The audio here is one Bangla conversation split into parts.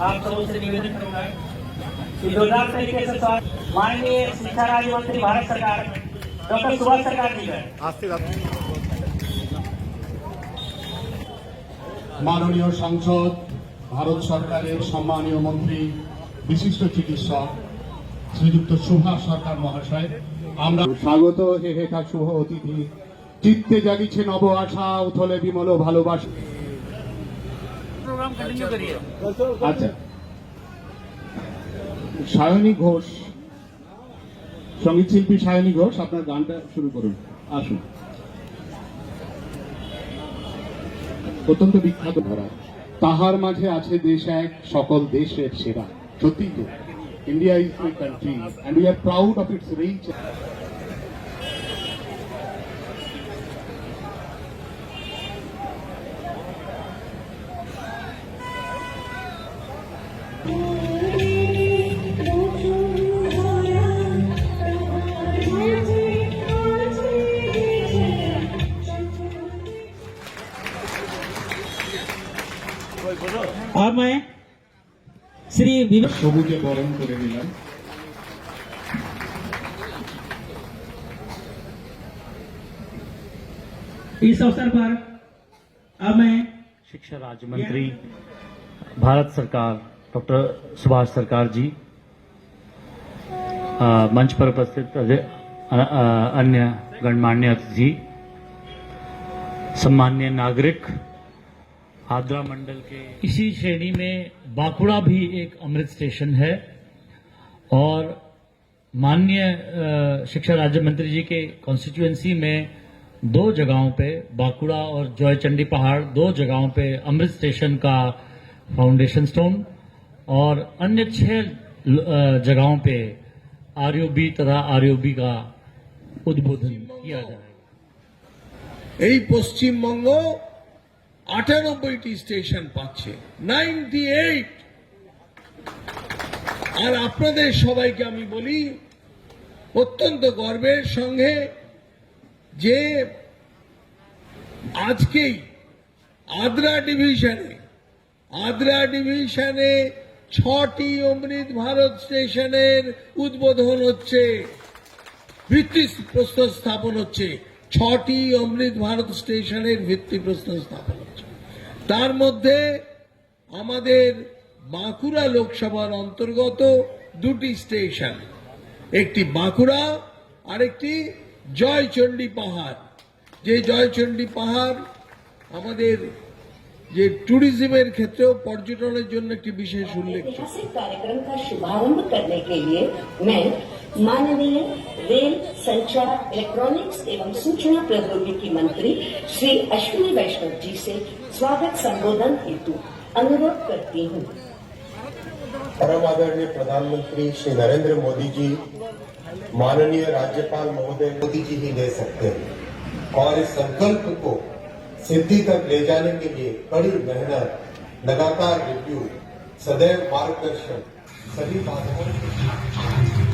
आप सबों से निवेदन करूंगा कि जोरदार तरीके से स्वागत माननीय शिक्षा राज्य मंत्री भारत सरकार डॉक्टर सुभाष सरकार जी का মাননীয় সংসদ ভারত সরকারের সম্মানীয় মন্ত্রী বিশিষ্ট চিকিৎসক শ্রীযুক্ত সুভাষ সরকার মহাশয়, আমরা স্বাগত হে হেখা শুভ অতিথি। চিত্তে জাগিছে নব আশা, উথলে বিমল ভালোবাসা। আচ্ছা। সায়নী ঘোষ সংগীত শিল্পী সায়নী ঘোষ, আপনার গানটা শুরু করুন। আসুন। অত্যন্ত বিখ্যাত ধরা। তাহার মাঝে আছে দেশ এক, সকল দেশের সেরা। সত্যি তো। India is my country and we are proud of its reach. और श्री विवेक সবুজে বরণ করে নিলাম इस अवसर पर अब मैं शिक्षा राज्य मंत्री भारत सरकार डॉक्टर सुभाष सरकार जी अ, मंच पर उपस्थित अधि- अ, अ, अन्य गणमान्य अतिथि सम्मान्य नागरिक आद्रा मंडल के इसी श्रेणी में बांकुड़ा भी एक अमृत स्टेशन है और माननीय अ, शिक्षा राज्य मंत्री जी के कॉन्स्टिट्यूएंसी में दो जगहों पे बांकुड़ा और जॉयचंडी पहाड़ दो जगहों पे अमृत स्टेशन का फाउंडेशन स्टोन और अन्य छह ल- अ, जगहों पे आरयूबी तथा आरयूबी का उद्बोधन किया जाएगा এই পশ্চিমবঙ্গ আটানব্বইটি স্টেশন পাচ্ছে। Ninety eight. আর আপনাদের সবাইকে আমি বলি, অত্যন্ত গর্বের সঙ্গে যে আজকেই আদ্রা ডিভিশনে আদ্রা ডিভিশনে ছটি অমৃত ভারত স্টেশনের উদ্বোধন হচ্ছে ভিত্তি প্রস্তর স্থাপন হচ্ছে। ছটি অমৃত ভারত স্টেশনের ভিত্তি প্রস্তর স্থাপন হচ্ছে। তার মধ্যে আমাদের বাঁকুড়া লোকসভার অন্তর্গত দুটি স্টেশন, একটি বাঁকুড়া আরেকটি জয়চণ্ডী পাহাড়। যে জয়চণ্ডী পাহাড় আমাদের যে ট্যুরিজমের ক্ষেত্রেও পর্যটনের জন্য একটি বিশেষ উল্লেখযোগ্য माननीय रेल, संचार, इलेक्ट्रॉनिक्स एवं सूचना प्रौद्योगिकी मंत्री श्री अश्विनी वैष्णव जी से स्वागत संबोधन हेतु अनुरोध करती हूँ। परम आदरणीय प्रधानमंत्री श्री नरेंद्र मोदी जी, माननीय राज्यपाल महोदय मोदी जी ही ले सकते हैं और इस संकल्प को सिद्धि तक ले जाने के लिए कड़ी मेहनत, लगातार रिव्यू, सदैव मार्गदर्शन, सभी बाधाओं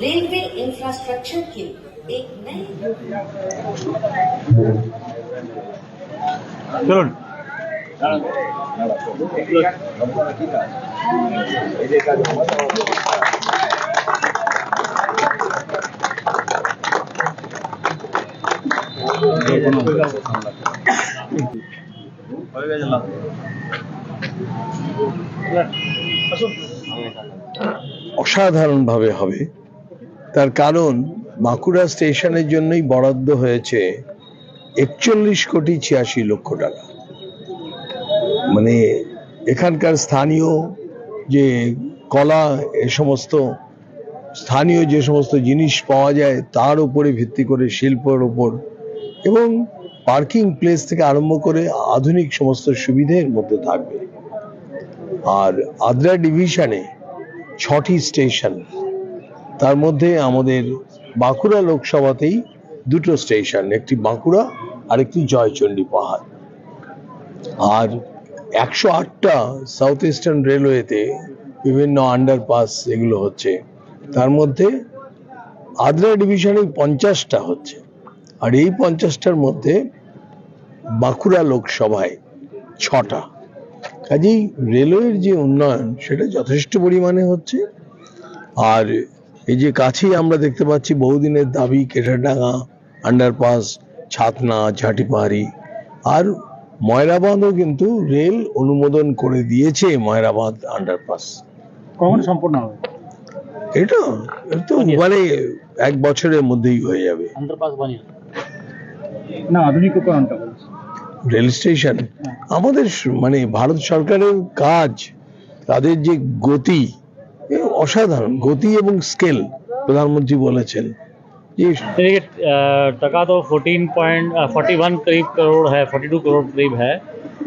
रेलवे इंफ्रास्ट्रक्चर की एक नई অসাধারণভাবে হবে তার কারণ বাঁকুড়া স্টেশনের জন্যই বরাদ্দ হয়েছে একচল্লিশ কোটি ছিয়াশি লক্ষ টাকা। মানে এখানকার স্থানীয় যে কলা এ সমস্ত, স্থানীয় যে সমস্ত জিনিস পাওয়া যায় তার উপরে ভিত্তি করে শিল্পের ওপর এবং পার্কিং প্লেস থেকে আরম্ভ করে আধুনিক সমস্ত সুবিধের মধ্যে থাকবে। আর আদ্রা ডিভিশনে ছটি স্টেশন তার মধ্যে আমাদের বাঁকুড়া লোকসভাতেই দুটো স্টেশন, একটি বাঁকুড়া আর একটি জয়চণ্ডী পাহাড়। আর একশো আটটা সাউথ ইস্টার্ন রেলওয়েতে বিভিন্ন আন্ডারপাস এগুলো হচ্ছে। তার মধ্যে আদ্রা ডিভিশনে পঞ্চাশটা হচ্ছে। আর এই পঞ্চাশটার মধ্যে বাঁকুড়া লোকসভায় ছটা। কাজেই রেলওয়ের যে উন্নয়ন, সেটা যথেষ্ট পরিমাণে হচ্ছে। আর এই যে কাছেই আমরা দেখতে পাচ্ছি বহুদিনের দাবি কেটাডাঙ্গা আন্ডারপাস ছাতনা ঝাটিপাহাড়ি। আর ময়রাবাঁধও কিন্তু রেল অনুমোদন করে দিয়েছে ময়রাবাঁধ আন্ডারপাস কখন সম্পূর্ণ হবে? এটা তো মানে এক বছরের মধ্যেই হয়ে যাবে। আন্ডারপাস বানিয়ে না বলছি। Rail station. আমাদের মানে ভারত সরকারের কাজ তাদের যে গতি অসাধারণ গতি এবং স্কেল প্রধানমন্ত্রী বলেছেন যে देखिए अ, टका तो 14 पॉइंट फोर्टी वन करीब करोड़ है 42 करोड़ करीब है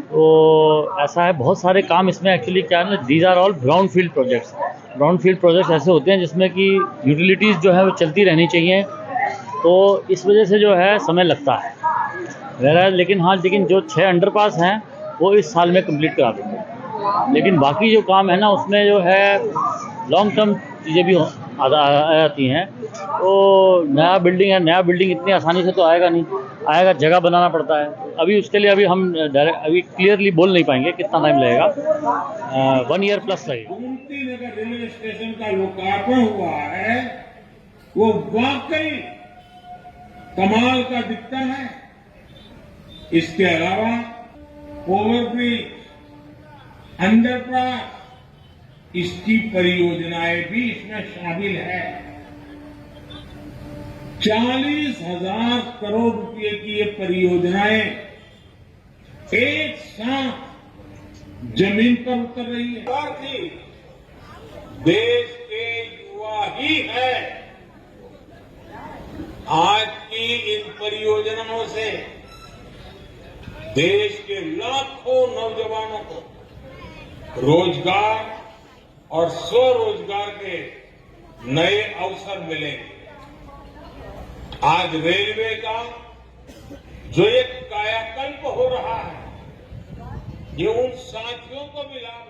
तो ऐसा है बहुत सारे काम इसमें एक्चुअली क्या है ना these are all ground field projects ground field projects ऐसे होते हैं जिसमें कि यूटिलिटीज़ जो है वो चलती रहनी चाहिए तो इस वजह से जो है समय लगता है वगैरह लेकिन हाँ लेकिन जो छः अंडरपास हैं वो इस साल में कंप्लीट करा देंगे लेकिन बाकी जो काम है ना, उसमें जो है लॉन्ग टर्म चीज़ें भी आ जाती हैं। तो नया बिल्डिंग है, नया बिल्डिंग इतनी आसानी से तो आएगा नहीं। आएगा, जगह बनाना पड़ता है। अभी उसके लिए अभी हम डायरेक्ट अभी क्लियरली बोल नहीं पाएँगे कितना टाइम लगेगा। वन ईयर प्लस लगेगा रेलवे स्टेशन का हुआ है। वो वाकई कमाल का दिखता है। इसके अलावा ओवरब्रिज अंडरपास इसकी परियोजनाएँ भी इसमें शामिल है। चालीस हज़ार करोड़ रुपए की ये परियोजनाएँ एक साथ ज़मीन पर उतर रही है। और थी देश के युवा ही है। आज की इन परियोजनाओं से देश के लाखों नौजवानों को रोज़गार और स्वरोजगार के नए अवसर मिलेंगे। आज रेलवे का जो एक कायाकल्प हो रहा है, ये उन साथियों को भी लाभ